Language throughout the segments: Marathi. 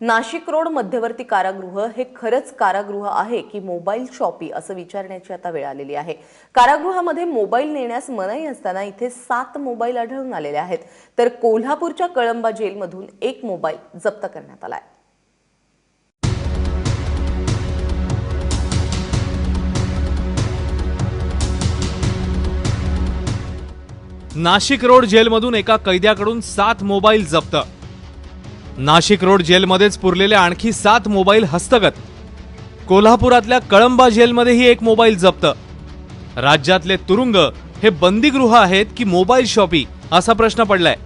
नाशिक रोड मध्यवर्ती कारागृह हे खरंच कारागृह आहे की मोबाईल शॉपी असं विचारण्याची आता वेळ आलेली आहे. कारागृहामध्ये मोबाईल नेण्यास मनाई असताना इथे सात मोबाईल आढळून आलेले आहेत. तर कोल्हापूरच्या कळंबा जेलमधून एक मोबाईल जप्त करण्यात आलाय. नाशिक रोड जेलमधून एका कैद्याकडून सात मोबाईल जप्त नाशिक रोड जेलमध्येच पुरलेले आणखी सात मोबाईल हस्तगत. कोल्हापुरातल्या कळंबा जेलमध्येही एक मोबाईल जप्त. राज्यातले तुरुंग हे बंदीगृह आहेत की मोबाईल शॉपी असा प्रश्न पडलाय.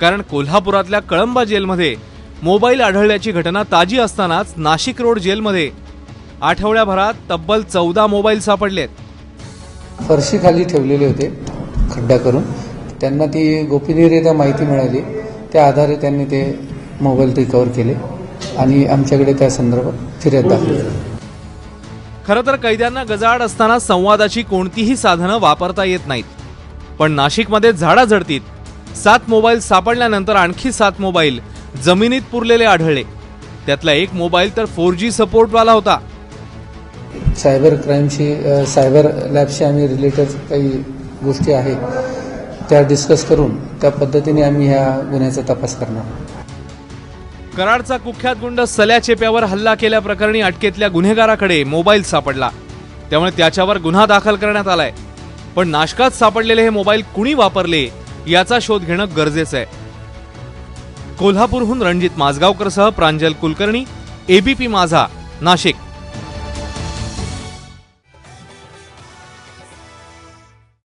कारण कोल्हापुरातल्या कळंबा जेलमध्ये मोबाईल आढळल्याची घटना ताजी असतानाच नाशिक रोड जेलमध्ये आठवड्याभरात तब्बल चौदा मोबाईल सापडलेत. फरशी खाली ठेवलेले होते खड्डा करून. त्यांना ती गोपनीयरित्या माहिती मिळाली. त्या आधारे त्यांनी ते मोबाईल रिकवर केले. आणि आमच्याकडे त्या संदर्भात फिर्याद दाखल. खरं तर कैद्यांना गजाआड असताना संवादाची कोणतीही साधनं वापरता येत नाहीत. पण नाशिकमध्ये झाडाझडतीत सात मोबाईल सापडल्यानंतर आणखी सात मोबाईल जमिनीत पुरलेले आढळले. त्यातला एक मोबाईल तर फोर जी सपोर्टवाला होता. सायबर क्राईमशी सायबर लॅबशी आम्ही रिलेटेड काही गोष्टी आहेत त्या डिस्कस करून त्या पद्धतीने आम्ही ह्या गुन्ह्याचा तपास करणार आहोत. कराडचा कुख्यात गुंड सल्या चेप्यावर हल्ला केल्याप्रकरणी अटकेतल्या गुन्हेगाराकडे मोबाईल सापडला. त्यामुळे त्याच्यावर गुन्हा दाखल करण्यात आलाय. पण नाशकात सापडलेले हे मोबाईल कुणी वापरले याचा शोध घेणं गरजेचं आहे. कोल्हापूरहून रणजित माजगावकरसह प्रांजल कुलकर्णी एबीपी माझा नाशिक.